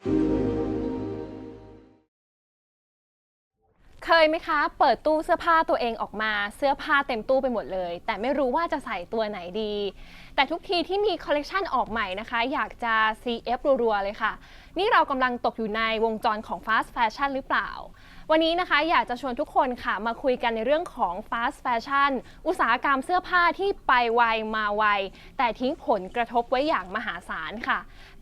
เคยไหมคะ เปิดตู้เสื้อผ้าตัวเองออกมาเสื้อผ้าเต็มตู้ไปหมดเลย แต่ไม่รู้ว่าจะใส่ตัวไหนดี แต่ทุกทีที่มีคอลเลกชันออกใหม่นะคะ อยากจะ CF รัวๆเลยค่ะ นี่เรากำลังตกอยู่ในวงจรของ Fast Fashion หรือเปล่า วันนี้นะคะอยากจะชวนทุกคนค่ะมาคุยกันในเรื่องของ Fast Fashion อุตสาหกรรมเสื้อผ้าที่ไปไวมาไว แต่ทิ้งผลกระทบไว้อย่างมหาศาลค่ะ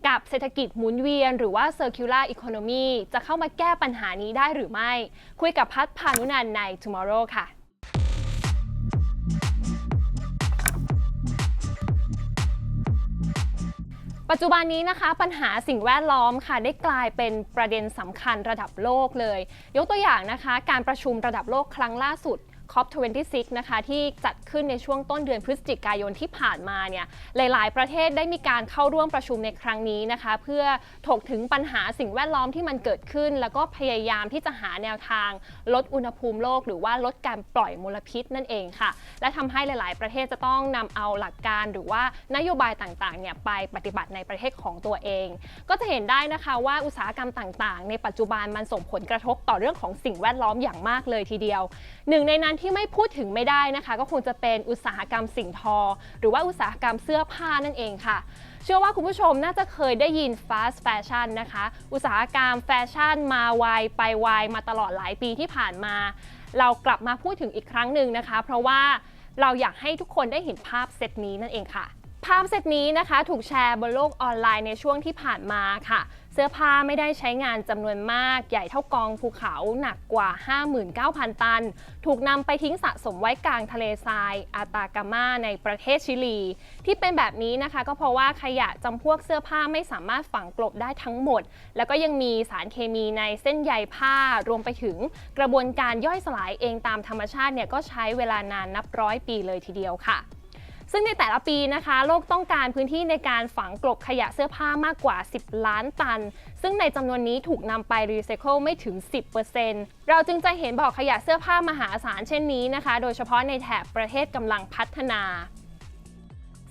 กับเศรษฐกิจหมุนเวียน หรือว่า Circular Economy จะเข้ามาแก้ปัญหานี้ได้หรือไม่ คุยกับพัฒพานุนันใน Tomorrow ค่ะ ปัจจุบันนี้นะคะ ปัญหาสิ่งแวดล้อมค่ะ ได้กลายเป็นประเด็นสำคัญระดับโลกเลย ยกตัวอย่างนะคะ การประชุมระดับโลกครั้งล่าสุด COP26 นะคะ ที่จัดขึ้นในช่วงต้นเดือนพฤศจิกายนที่ผ่านมาเนี่ยหลาย ๆ ประเทศได้มีการเข้าร่วมประชุมในครั้งนี้นะคะ เพื่อถกถึงปัญหาสิ่งแวดล้อมที่มันเกิดขึ้น แล้วก็พยายามที่จะหาแนวทาง ลดอุณหภูมิโลก หรือว่าลดการปล่อยมลพิษนั่นเองค่ะ และทำให้หลาย ๆ ประเทศจะต้องนำเอาหลักการหรือว่านโยบายต่าง ๆ เนี่ยไปปฏิบัติในประเทศของตัวเอง ก็จะเห็นได้นะคะว่าอุตสาหกรรมต่าง ๆ ในปัจจุบันมันส่งผลกระทบต่อเรื่องของสิ่งแวดล้อมอย่างมากเลยทีเดียว หนึ่งในนั้นที่ไม่พูดถึงไม่ได้นะคะ ก็คงจะเป็นอุตสาหกรรมสิ่งทอ หรือว่าอุตสาหกรรมเสื้อผ้านั่นเองค่ะ เชื่อว่าคุณผู้ชมน่าจะเคยได้ยิน fast fashion นะคะ อุตสาหกรรมแฟชั่นมาไวไปไวมาตลอดหลายปีที่ผ่านมา เรากลับมาพูดถึงอีกครั้งหนึ่งนะคะ เพราะว่าเราอยากให้ทุกคนได้เห็นภาพเซตนี้นั่นเองค่ะ ภาพเซตนี้นะคะ ถูกแชร์บนโลกออนไลน์ในช่วงที่ผ่านมาค่ะ สื้อผ้าไม่ได้ใช้งานจำนวนมาก ใหญ่เท่ากองภูเขาหนักกว่า 59,000 ตัน ถูกนำไปทิ้งสะสมไว้กลางทะเลทราย อาตากามาในประเทศชิลี ที่เป็นแบบนี้นะคะ ก็เพราะว่าขยะจำพวกเสื้อผ้าไม่สามารถฝังกลบได้ทั้งหมด แล้วก็ยังมีสารเคมีในเส้นใยผ้ารวมไปถึงกระบวนการย่อยสลายเองตามธรรมชาติเนี่ยก็ใช้เวลานานนับร้อยปีเลยทีเดียวค่ะ ซึ่งในแต่ละปีนะคะ โลกต้องการพื้นที่ในการฝังกลบขยะเสื้อผ้ามากกว่า 10 ล้านตัน ซึ่งในจำนวนนี้ถูกนำไปรีไซเคิลไม่ถึง 10%เราจึงจะเห็นบ่อขยะเสื้อผ้ามหาศาลเช่นนี้นะคะ โดยเฉพาะในแถบประเทศกำลังพัฒนา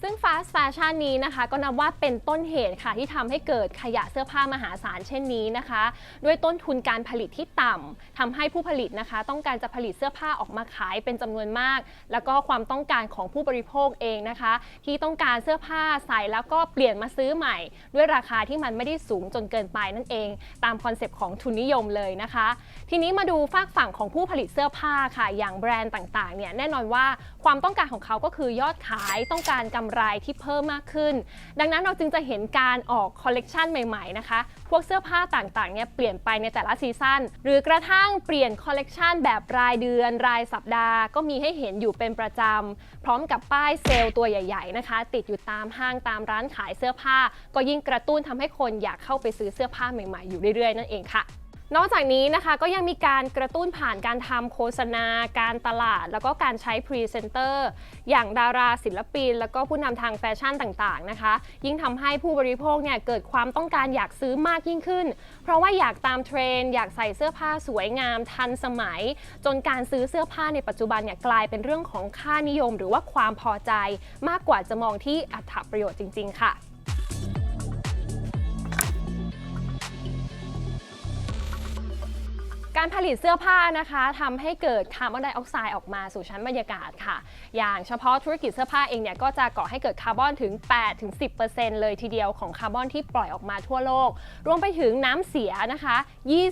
ซึ่ง fast fashion นี้นะคะ ก็นับว่าเป็นต้นเหตุค่ะ ที่ทำให้เกิดขยะเสื้อผ้ามหาศาลเช่นนี้นะคะ ด้วยต้นทุนการผลิตที่ต่ำทำให้ผู้ผลิตนะคะ ต้องการจะผลิตเสื้อผ้าออกมาขายเป็นจำนวนมาก แล้วก็ความต้องการของผู้บริโภคเองนะคะ ที่ต้องการเสื้อผ้าใส่แล้วก็เปลี่ยนมาซื้อใหม่ ด้วยราคาที่มันไม่ได้สูงจนเกินไปนั่นเอง ตามคอนเซปต์ของทุนนิยมเลยนะคะ ทีนี้มาดูฝากฝั่งของผู้ผลิตเสื้อผ้าค่ะ อย่างแบรนด์ต่างๆเนี่ยแน่นอนว่าความต้องการของเขาก็คือยอดขายต้องการกำไรที่เพิ่มมากขึ้น ดังนั้นเราจึงจะเห็นการออกคอลเลกชันใหม่ๆนะคะ พวกเสื้อผ้าต่างๆเนี่ยเปลี่ยนไปในแต่ละซีซั่นหรือกระทั่งเปลี่ยนคอลเลกชันแบบรายเดือน รายสัปดาห์ ก็มีให้เห็นอยู่เป็นประจำ พร้อมกับป้ายเซลล์ตัวใหญ่ ๆนะคะ ติดอยู่ตามห้างตามร้านขายเสื้อผ้า ก็ยิ่งกระตุ้นทำให้คนอยากเข้าไปซื้อเสื้อผ้าใหม่ๆอยู่เรื่อยๆนั่นเองค่ะ นอกจากนี้นะคะก็ยังมีการกระตุ้นผ่านการทำโฆษณา การตลาด แล้วก็การใช้พรีเซนเตอร์อย่างดาราศิลปิน แล้วก็ผู้นำทางแฟชั่นต่างๆนะคะ ยิ่งทำให้ผู้บริโภคเนี่ยเกิดความต้องการอยากซื้อมากยิ่งขึ้น เพราะว่าอยากตามเทรนด์อยากใส่เสื้อผ้าสวยงาม ทันสมัย จนการซื้อเสื้อผ้าในปัจจุบันเนี่ยกลายเป็นเรื่องของค่านิยม หรือว่าความพอใจ มากกว่าจะมองที่อัตประโยชน์จริง ๆ ค่ะ การผลิตเสื้อผ้านะคะทำให้เกิดคาร์บอนไดออกไซด์ออกมาสู่ชั้นบรรยากาศค่ะ อย่างเฉพาะธุรกิจเสื้อผ้าเองเนี่ยก็จะก่อให้เกิดคาร์บอนถึง 8-10%เลยทีเดียวของคาร์บอนที่ปล่อยออกมาทั่วโลก รวมไปถึงน้ำเสียนะคะ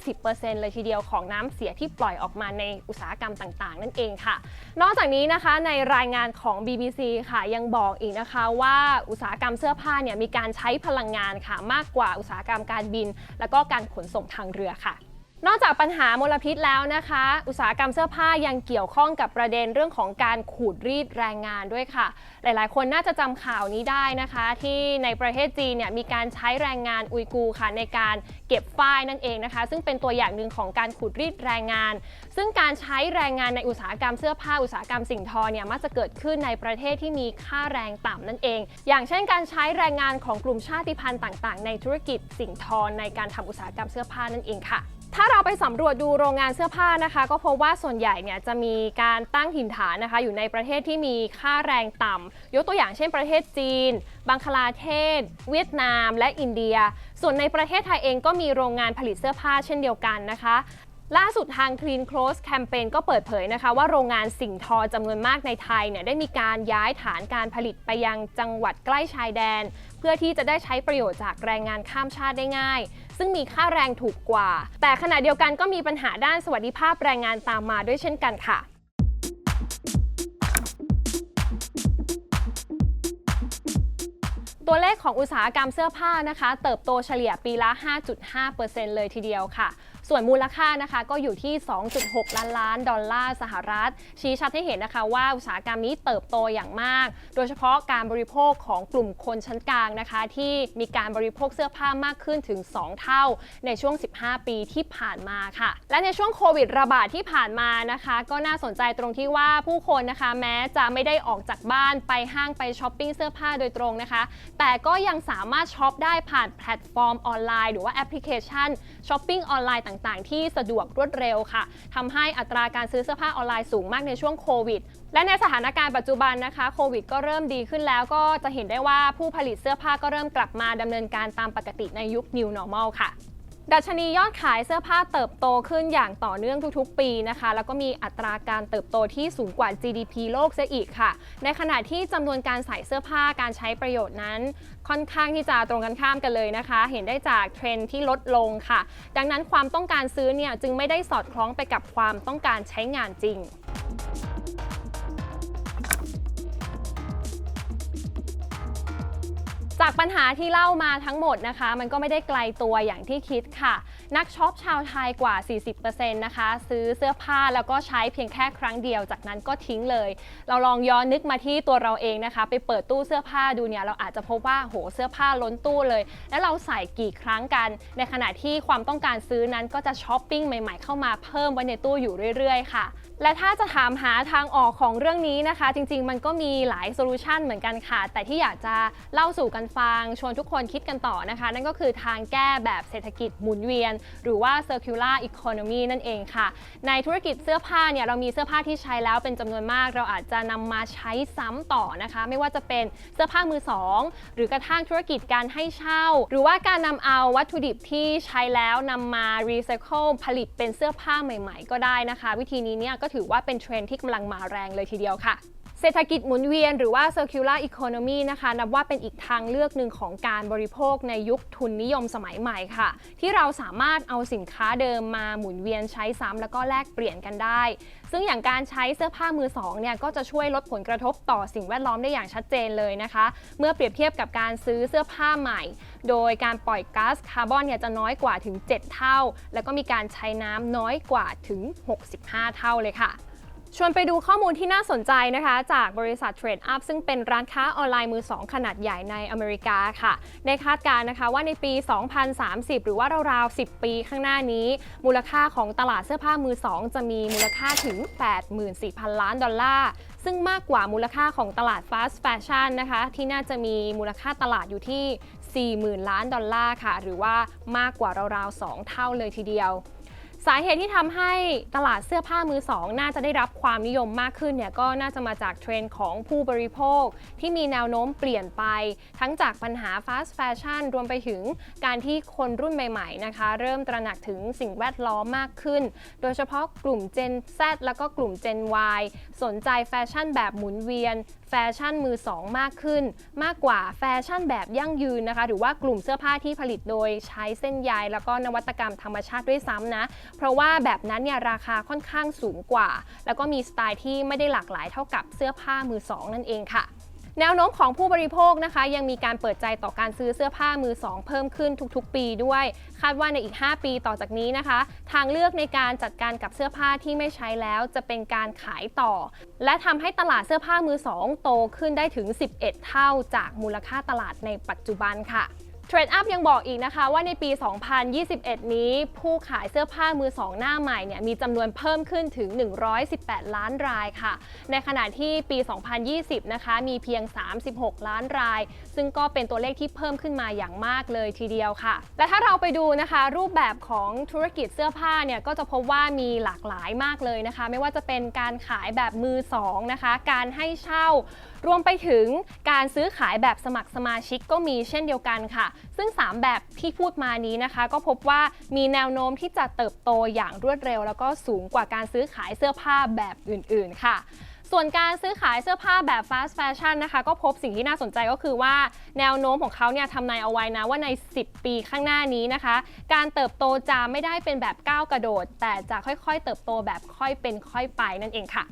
20%เลยทีเดียวของน้ำเสียที่ปล่อยออกมาในอุตสาหกรรมต่างๆ นั่นเองค่ะ นอกจากนี้นะคะในรายงานของ BBC ค่ะยังบอกอีกนะคะว่าอุตสาหกรรมเสื้อผ้าเนี่ยมีการใช้พลังงานค่ะมากกว่าอุตสาหกรรมการบิน แล้วก็การขนส่งทางเรือค่ะ นอกจากปัญหามลพิษแล้วนะคะ อุตสาหกรรมเสื้อผ้ายังเกี่ยวข้องกับประเด็นเรื่องของการขูดรีดแรงงานด้วยค่ะ หลายๆ คนน่าจะจำข่าวนี้ได้นะคะ ที่ในประเทศจีนเนี่ยมีการใช้แรงงานอุยกูค่ะในการเก็บฝ้ายนั่นเองนะคะ ซึ่งเป็นตัวอย่างหนึ่งของการขูดรีดแรงงาน ซึ่งการใช้แรงงานในอุตสาหกรรมเสื้อผ้าอุตสาหกรรมสิ่งทอเนี่ยมักจะเกิดขึ้นในประเทศที่มีค่าแรงต่ำนั่นเอง อย่างเช่น การใช้แรงงานของกลุ่มชาติพันธุ์ต่าง ๆ ในธุรกิจสิ่งทอในการทำอุตสาหกรรมเสื้อผ้านั่นเองค่ะ ถ้าเราไปสำรวจดูโรงงานเสื้อผ้านะคะ ก็พบว่าส่วนใหญ่เนี่ยจะมีการตั้งถิ่นฐานนะคะ อยู่ในประเทศที่มีค่าแรงต่ำยกตัวอย่างเช่นประเทศจีน บังคลาเทศ เวียดนาม และอินเดีย ส่วนในประเทศไทยเองก็มีโรงงานผลิตเสื้อผ้าเช่นเดียวกันนะคะล่าสุดทาง Clean Clothes Campaign ก็เปิดเผยนะคะ ว่าโรงงานสิ่งทอจำนวนมากในไทยเนี่ยได้มีการย้ายฐานการผลิตไปยังจังหวัดใกล้ชายแดน พื่อที่จะได้ใช้ประโยชน์จากแรงงานข้ามชาติได้ง่าย ซึ่งมีค่าแรงถูกกว่า แต่ขณะเดียวกันก็มีปัญหาด้านสวัสดิภาพแรงงานตามมาด้วยเช่นกันค่ะตัวเลขของอุตสาหกรรมเสื้อผ้านะคะ เติบโตเฉลี่ยปีละ 5.5%เลยทีเดียวค่ะ ส่วนมูลค่านะคะก็อยู่ที่ 2.6 ล้านล้านดอลลาร์สหรัฐ ชี้ชัดให้เห็นนะคะว่าอุตสาหกรรมนี้เติบโตอย่างมาก โดยเฉพาะการบริโภคของกลุ่มคนชั้นกลางนะคะ ที่มีการบริโภคเสื้อผ้ามากขึ้นถึง 2 เท่าในช่วง 15 ปีที่ผ่านมาค่ะ และในช่วงโควิดระบาดที่ผ่านมานะคะ ก็น่าสนใจตรงที่ว่าผู้คนนะคะแม้จะไม่ได้ออกจากบ้านไปห้างไปช้อปปิ้งเสื้อผ้าโดยตรงนะคะ แต่ก็ยังสามารถช็อปได้ผ่านแพลตฟอร์มออนไลน์ หรือว่าแอปพลิเคชันช้อปปิ้งออนไลน์ต่างๆ ที่สะดวกรวดเร็วค่ะทำให้อัตราการซื้อเสื้อผ้าออนไลน์สูงมากในช่วงโควิด และในสถานการณ์ปัจจุบันนะคะโควิดก็เริ่มดีขึ้นแล้วก็จะเห็นได้ว่าผู้ผลิตเสื้อผ้าก็เริ่มกลับมาดำเนินการตามปกติในยุค New Normal ค่ะ ดัชนียอดขายเสื้อผ้าเติบโตขึ้นอย่างต่อเนื่องทุกๆ ปีนะคะ แล้วก็มีอัตราการเติบโตที่สูงกว่า GDP โลกเสียอีกค่ะ ในขณะที่จำนวนการใส่เสื้อผ้าการใช้ประโยชน์นั้น ค่อนข้างที่จะตรงกันข้ามกันเลยนะคะ เห็นได้จากเทรนที่ลดลงค่ะ ดังนั้นความต้องการซื้อเนี่ยจึงไม่ได้สอดคล้องไปกับความต้องการใช้งานจริง จากปัญหาที่เล่ามาทั้งหมดนะคะ มันก็ไม่ได้ไกลตัวอย่างที่คิดค่ะ นักช็อปชาวไทยกว่า 40%นะคะ ซื้อเสื้อผ้าแล้วก็ใช้เพียงแค่ครั้งเดียว จากนั้นก็ทิ้งเลย เราลองย้อนนึกมาที่ตัวเราเองนะคะ ไปเปิดตู้เสื้อผ้าดูเนี่ยเราอาจจะพบว่าโหเสื้อผ้าล้นตู้เลย แล้วเราใส่กี่ครั้งกัน ในขณะที่ความต้องการซื้อนั้นก็จะช้อปปิ้งใหม่ๆ เข้ามาเพิ่มไว้ในตู้อยู่เรื่อย ๆ ค่ะ และถ้าจะถามหาทางออกของเรื่องนี้นะคะ จริง ๆ มันก็มีหลายโซลูชันเหมือนกันค่ะ แต่ที่อยากจะเล่าสู่กันฟังชวนทุกคนคิดกันต่อนะคะ นั่นก็คือทางแก้แบบเศรษฐกิจหมุนเวียนหรือว่า circular economy นั่นเองค่ะ ในธุรกิจเสื้อผ้าเนี่ยเรามีเสื้อผ้าที่ใช้แล้วเป็นจำนวนมาก เราอาจจะนำมาใช้ซ้ำต่อนะคะ ไม่ว่าจะเป็นเสื้อผ้ามือสองหรือกระทั่งธุรกิจการให้เช่า หรือว่าการนำเอาวัตถุดิบที่ใช้แล้วนำมารีไซเคิลผลิตเป็นเสื้อผ้าใหม่ ๆ ก็ได้นะคะ วิธีนี้เนี่ยก็ถือว่าเป็นเทรนด์ที่กำลังมาแรงเลยทีเดียวค่ะ เศรษฐกิจหมุนเวียนหรือว่า circular economy นะคะนับว่าเป็นอีกทางเลือกหนึ่งของการบริโภคในยุคทุนนิยมสมัยใหม่ค่ะ ที่เราสามารถเอาสินค้าเดิมมาหมุนเวียนใช้ซ้ำแล้วก็แลกเปลี่ยนกันได้ ซึ่งอย่างการใช้เสื้อผ้ามือสองเนี่ยก็จะช่วยลดผลกระทบต่อสิ่งแวดล้อมได้อย่างชัดเจนเลยนะคะ เมื่อเปรียบเทียบกับการซื้อเสื้อผ้าใหม่ โดยการปล่อยก๊าซคาร์บอนเนี่ยจะน้อยกว่าถึง 7 เท่า แล้วก็มีการใช้น้ำน้อยกว่าถึง 65 เท่าเลยค่ะ ชวนไปดูข้อมูลที่น่าสนใจนะคะ จากบริษัท Trade Up ซึ่งเป็นร้านค้าออนไลน์มือ 2 ขนาดใหญ่ในอเมริกาค่ะ ได้คาดการณ์นะคะว่าในปี 2030 หรือว่าราวๆ 10 ปีข้างหน้านี้ มูลค่าของตลาดเสื้อผ้ามือ 2 จะมีมูลค่าถึง 84,000 ล้านดอลลาร์ซึ่งมากกว่ามูลค่าของตลาด Fast Fashion นะคะ ที่น่าจะมีมูลค่าตลาดอยู่ที่ 40,000 ล้านดอลลาร์ค่ะ หรือว่ามากกว่าราวๆ 2 เท่าเลยทีเดียว สาเหตุที่ทำให้ตลาดเสื้อผ้ามือสองน่าจะได้รับความนิยมมากขึ้นเนี่ยก็น่าจะมาจากเทรนด์ของผู้บริโภค ที่มีแนวโน้มเปลี่ยนไป ทั้งจากปัญหาฟาสต์แฟชั่นรวมไปถึงการที่คนรุ่นใหม่ๆนะคะ เริ่มตระหนักถึงสิ่งแวดล้อมมากขึ้น โดยเฉพาะกลุ่ม Gen Z แล้วก็กลุ่ม Gen Y สนใจแฟชั่นแบบหมุนเวียนแฟชั่นมือสองมากขึ้น มากกว่าแฟชั่นแบบยั่งยืนนะคะ หรือว่ากลุ่มเสื้อผ้าที่ผลิตโดยใช้เส้นใยแล้วก็นวัตกรรมธรรมชาติด้วยซ้ำนะ เพราะว่าแบบนั้นเนี่ยราคาค่อนข้างสูงกว่า แล้วก็มีสไตล์ที่ไม่ได้หลากหลายเท่ากับเสื้อผ้ามือสองนั่นเองค่ะ แนวโน้มของผู้บริโภคนะคะ ยังมีการเปิดใจต่อการซื้อเสื้อผ้ามือสองเพิ่มขึ้นทุกๆ ปีด้วย คาดว่าในอีก 5 ปีต่อจากนี้นะคะ ทางเลือกในการจัดการกับเสื้อผ้าที่ไม่ใช้แล้วจะเป็นการขายต่อ และทำให้ตลาดเสื้อผ้ามือสองโตขึ้นได้ถึง 11 เท่าจากมูลค่าตลาดในปัจจุบันค่ะ เทรดอัพยังบอกอีกนะคะว่าในปี 2021 นี้ ผู้ขายเสื้อผ้ามือสองหน้าใหม่เนี่ยมีจำนวนเพิ่มขึ้นถึง 118 ล้านรายค่ะ ในขณะที่ปี 2020 นะคะมีเพียง 36 ล้านราย ซึ่งก็เป็นตัวเลขที่เพิ่มขึ้นมาอย่างมากเลยทีเดียวค่ะ และถ้าเราไปดูนะคะ รูปแบบของธุรกิจเสื้อผ้าเนี่ยก็จะพบว่ามีหลากหลายมากเลยนะคะ ไม่ว่าจะเป็นการขายแบบมือสองนะคะ การให้เช่า รวมไปถึงการซื้อขายแบบสมัครสมาชิกก็มีเช่นเดียวกันค่ะ ซึ่ง 3 แบบที่พูดมานี้นะคะ ก็พบว่ามีแนวโน้มที่จะเติบโตอย่างรวดเร็ว แล้วก็สูงกว่าการซื้อขายเสื้อผ้าแบบอื่น ๆ ค่ะส่วนการซื้อขายเสื้อผ้าแบบ fast fashion นะคะ ก็พบสิ่งที่น่าสนใจก็คือว่าแนวโน้มของเขาเนี่ยทำนายเอาไว้นะว่าใน 10 ปีข้างหน้านี้นะคะ การเติบโตจะไม่ได้เป็นแบบก้าวกระโดด แต่จะค่อยๆ เติบโตแบบค่อยเป็นค่อยไปนั่นเองค่ะ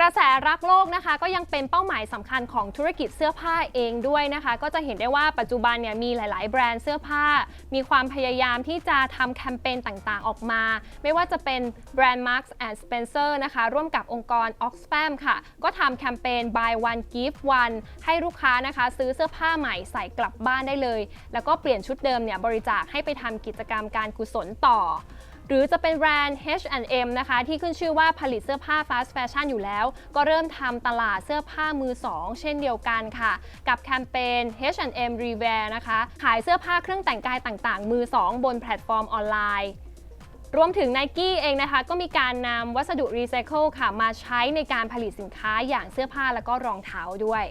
กระแสรักโลกนะคะ ก็ยังเป็นเป้าหมายสำคัญของธุรกิจเสื้อผ้าเองด้วยนะคะ ก็จะเห็นได้ว่าปัจจุบันเนี่ยมีหลาย ๆ แบรนด์เสื้อผ้า มีความพยายามที่จะทำแคมเปญต่างๆ ออกมา ไม่ว่าจะเป็นแบรนด์ Marks and Spencer นะคะ ร่วมกับองค์กร Oxfam ค่ะ ก็ทำแคมเปญ buy one give one ให้ลูกค้านะคะ ซื้อเสื้อผ้าใหม่ใส่กลับบ้านได้เลย แล้วก็เปลี่ยนชุดเดิมเนี่ยบริจาคให้ไปทำกิจกรรมการกุศลต่อ หรือจะเป็นแบรนด์ H&M นะคะ ที่ขึ้นชื่อว่าผลิตเสื้อผ้า fast fashion อยู่แล้ว ก็เริ่มทำตลาดเสื้อผ้ามือ2เช่นเดียวกันค่ะ กับแคมเปญ H&M Rewear นะคะ ขายเสื้อผ้าเครื่องแต่งกายต่างๆ มือ2บนแพลตฟอร์มออนไลน์รวมถึง Nike เองนะคะ ก็มีการนำวัสดุรีไซเคิลค่ะ มาใช้ในการผลิตสินค้าอย่างเสื้อผ้าแล้วก็รองเท้าด้วย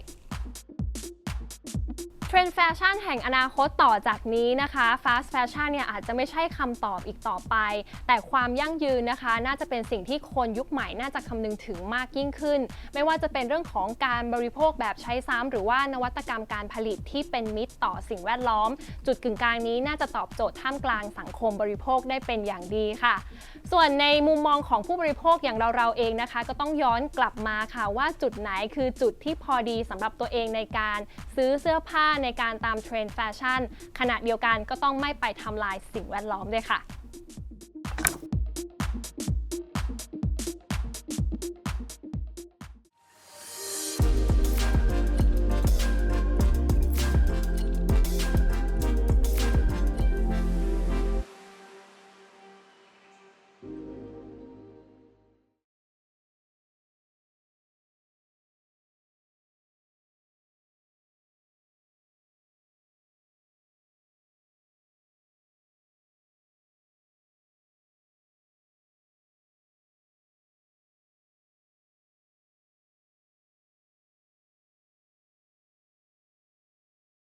เทรนด์แฟชั่นแห่งอนาคตต่อจากนี้นะคะ fast fashion เนี่ยอาจจะไม่ใช่คำตอบอีกต่อไป แต่ความยั่งยืนนะคะ น่าจะเป็นสิ่งที่คนยุคใหม่น่าจะคำนึงถึงมากยิ่งขึ้น ไม่ว่าจะเป็นเรื่องของการบริโภคแบบใช้ซ้ำหรือว่านวัตกรรมการผลิตที่เป็นมิตรต่อสิ่งแวดล้อม จุดกึ่งกลางนี้น่าจะตอบโจทย์ท่ามกลางสังคมบริโภคได้เป็นอย่างดีค่ะ ส่วนในมุมมองของผู้บริโภคอย่างเราๆเองนะคะ ก็ต้องย้อนกลับมาค่ะว่าจุดไหนคือจุดที่พอดีสำหรับตัวเองในการซื้อเสื้อผ้าในการตามเทรนด์แฟชั่นขณะเดียวกันก็ต้องไม่ไปทำลายสิ่งแวดล้อมด้วยค่ะ